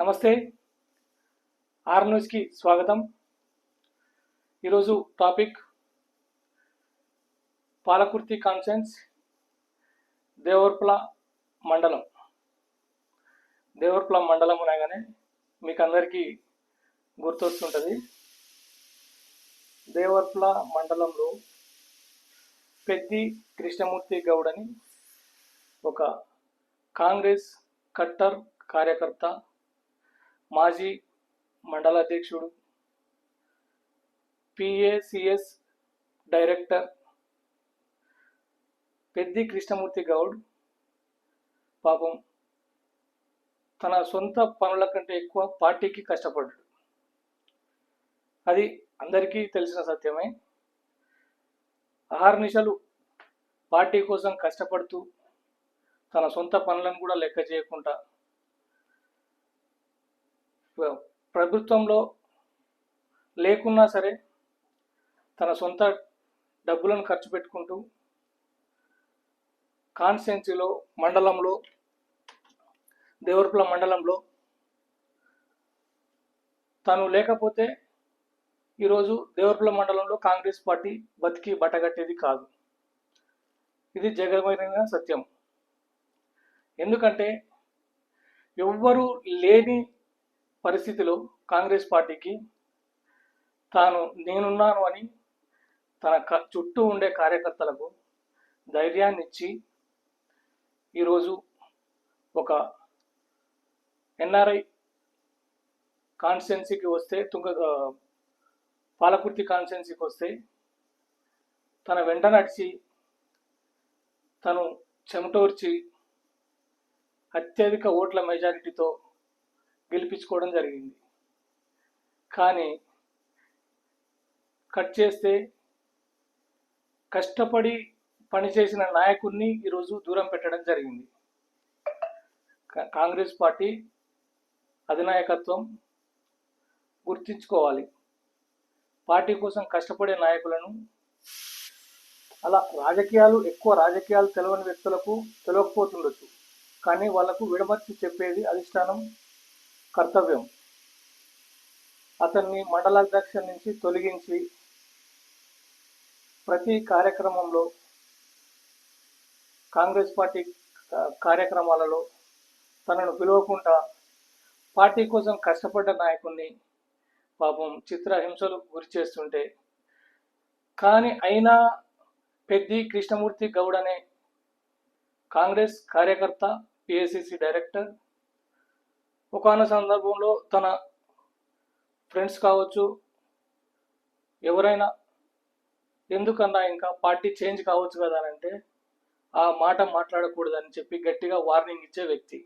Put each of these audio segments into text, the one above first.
నమస్తే. ఆర్ న్యూస్కి స్వాగతం. ఈరోజు టాపిక్ పాలకుర్తి కాన్ఫరెన్స్ దేవర్పుల మండలం. దేవర్పుల మండలం అనగానే మీకు అందరికీ గుర్తొస్తుంటుంది. దేవర్పుల మండలంలో పెద్ది కృష్ణమూర్తి గౌడ్ అని ఒక కాంగ్రెస్ కట్టర్ కార్యకర్త మాజీ మండలాధ్యక్షుడు పిఏసిఎస్ డైరెక్టర్ పెద్ది కృష్ణమూర్తి గౌడ్. పాపం తన సొంత పనుల కంటే ఎక్కువ పార్టీకి కష్టపడ్డాడు. అది అందరికీ తెలిసిన సత్యమే. ఆహార్నిశలు పార్టీ కోసం కష్టపడుతూ తన సొంత పనులను కూడా లెక్క చేయకుండా ప్రభుత్వంలో లేకున్నా సరే తన సొంత డబ్బులను ఖర్చు పెట్టుకుంటూ కాన్స్టిట్యున్సీలో మండలంలో దేవరపుల మండలంలో తను లేకపోతే ఈరోజు దేవరపుల మండలంలో కాంగ్రెస్ పార్టీ బతికి బట్టగట్టేది కాదు. ఇది జగమైన సత్యం. ఎందుకంటే ఎవ్వరూ లేని పరిస్థితిలో కాంగ్రెస్ పార్టీకి తాను నేనున్నాను అని తన క- చుట్టూ ఉండే కార్యకర్తలకు ధైర్యాన్ని ఇచ్చి ఈరోజు ఒక ఎన్ఆర్ఐ కాన్స్టిట్యున్సీకి వస్తే తుంగ పాలకుర్తి కాన్స్టిట్యున్సీకి వస్తే తన వెంట నడిచి తను చెమటోర్చి అత్యధిక ఓట్ల మెజారిటీతో గెలిపించుకోవడం జరిగింది. కానీ కట్ చేస్తే కష్టపడి పనిచేసిన నాయకుడిని ఈరోజు దూరం పెట్టడం జరిగింది. కాంగ్రెస్ పార్టీ అధినాయకత్వం గుర్తించుకోవాలి. పార్టీ కోసం కష్టపడే నాయకులను అలా రాజకీయాలు ఎక్కువ రాజకీయాలు తెలవని వ్యక్తులకు తెలవకపోతుండొచ్చు. కానీ వాళ్ళకు విడమర్చి చెప్పేది అధిష్టానం కర్తవ్యం. అతన్ని మండలాధ్యక్ష నుంచి తొలగించి ప్రతి కార్యక్రమంలో కాంగ్రెస్ పార్టీ కార్యక్రమాలలో తనను పిలవకుండా పార్టీ కోసం కష్టపడ్డ నాయకుడిని పాపం చిత్రహింసలు గురి చేస్తుంటే కానీ అయినా పెద్ది కృష్ణమూర్తి గౌడ్ అనే కాంగ్రెస్ కార్యకర్త పిఎస్సిసి డైరెక్టర్ ఒకనొక సందర్భంలో తన ఫ్రెండ్స్ కావచ్చు ఎవరైనా ఎందుకన్నా ఇంకా పార్టీ చేంజ్ కావచ్చు కదా అని అంటే ఆ మాట మాట్లాడకూడదని చెప్పి గట్టిగా వార్నింగ్ ఇచ్చే వ్యక్తి.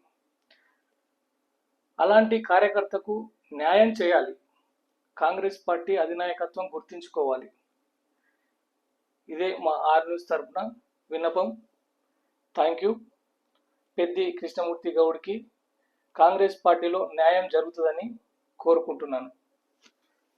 అలాంటి కార్యకర్తకు న్యాయం చేయాలి. కాంగ్రెస్ పార్టీ అధినాయకత్వం గుర్తించుకోవాలి. ఇదే మా ఆర్ న్యూస్ తరఫున విన్నపం. థ్యాంక్ యూ పెద్ది కృష్ణమూర్తి గౌడ్కి కాంగ్రెస్ పార్టీలో న్యాయం జరుగుతుందని కోరుకుంటున్నాను.